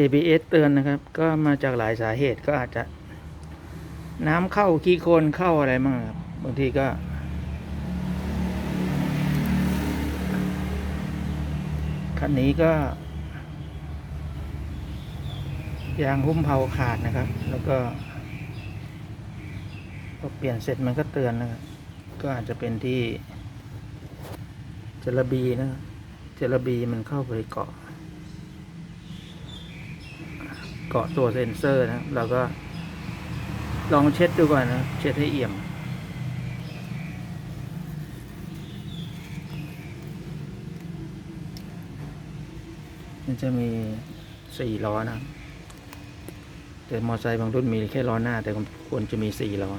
ABS เตือนนะครับ ก็มาจากหลายสาเหตุก็อาจจะ น้ำเข้าขี้โคลนเข้าอะไรมั่งครับบางทีก็ คันนี้ก็ยางหุ้มเผาขาดนะครับ แล้วก็พอเปลี่ยนเสร็จมันก็เตือนนะครับ ก็อาจจะเป็นที่เจลบีนะครับเจลบีมันเข้าไปเกาะ เกาะตัวเซ็นเซอร์นะเราก็ ลองเช็ดดูก่อนนะ เช็ดให้เอี่ยม มันจะมีสี่ล้อนะแต่มอไซค์บางรุ่นมีแค่ล้อหน้า แต่ควรจะมีสี่ล้อ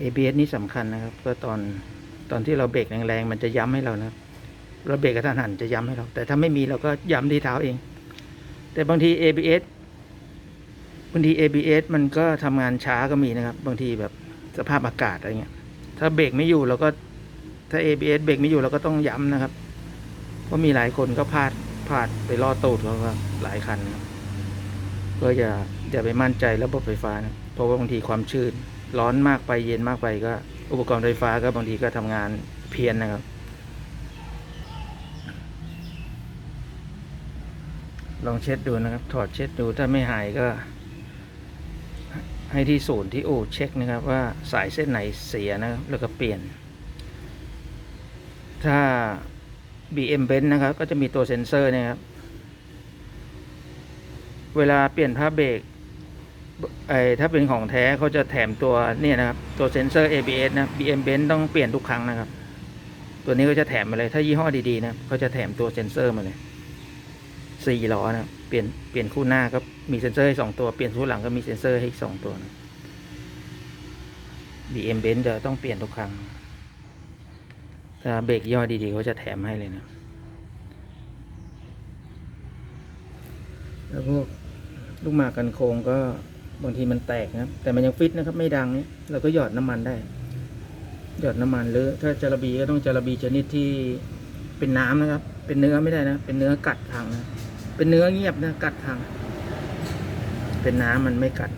ABS นี่สำคัญนะครับ ก็ตอนตอนที่เราเบรกแรงๆ มันจะย้ำให้เรานะเราเบรกกระทันหันจะย้ำให้เรา แต่ถ้าไม่มีเราก็ย้ำที่เท้าเอง แต่บางที ABS บางที ABS มันก็ทำงานช้าก็มีนะครับ บางทีแบบสภาพอากาศอะไรเงี้ย ถ้าเบรกไม่อยู่เราก็ถ้า ABS เบรกไม่อยู่เราก็ต้องย้ำนะครับ เพราะมีหลายคนก็พลาดพลาดไปล่อตูดเขาก็หลายคันนะคก็อย่าอย่าไปมั่นใจระบบไฟฟ้านะเพราะว่าบางทีความชื้น ร้อนมากไปเย็นมากไปก็ อุปกรณ์ไฟฟ้าก็บางทีก็ทำงานเพี้ยนนะครับ ลองเช็ดดูนะครับ ถอดเช็ดดูถ้าไม่หายก็ ให้ที่ศูนย์ที่โอเช็คนะครับ ว่าสายเส้นไหนเสียนะครับ แล้วก็เปลี่ยน ถ้า BM Benz นะครับ ก็จะมีตัวเซ็นเซอร์เนะครับ เวลาเปลี่ยนผ้าเบรกไอ้ถ้าเป็นของแท้เขาจะแถมตัวเนี่ยนะครับ ตัวเซ็นเซอร์ ABS นะ BM Benz ต้องเปลี่ยนทุกครั้งนะครับ ตัวนี้ก็จะแถมมาเลย ถ้ายี่ห้อดีๆนะเขาจะแถมตัวเซ็นเซอร์มาเลย สี่ล้อนะเปลี่ยนเปลี่ยนคู่หน้าก็มีเซ็นเซอร์ให้สองตัวเปลี่ยนคู่หลังก็มีเซ็นเซอร์ให้อีกสองตัวนะ BM Benz จะต้องเปลี่ยนทุกครั้งถ้าเบรกย่อดีๆเขาจะแถมให้เลยนะแล้วพวกลูกหมากกันโครงก็บางทีมันแตกนะแต่มันยังฟิตนะครับ ไม่ดังเนี่ยเราก็หยอดน้ำมันได้ หยอดน้ำมันหรือถ้าจาระบีก็ต้องจาระบีชนิดที่เป็นน้ำนะครับ เป็นเนื้อไม่ได้นะ เป็นเนื้อกัดพังนะ เป็นเนื้อเงียบนะกัดทาง เป็นน้ำมันไม่กัด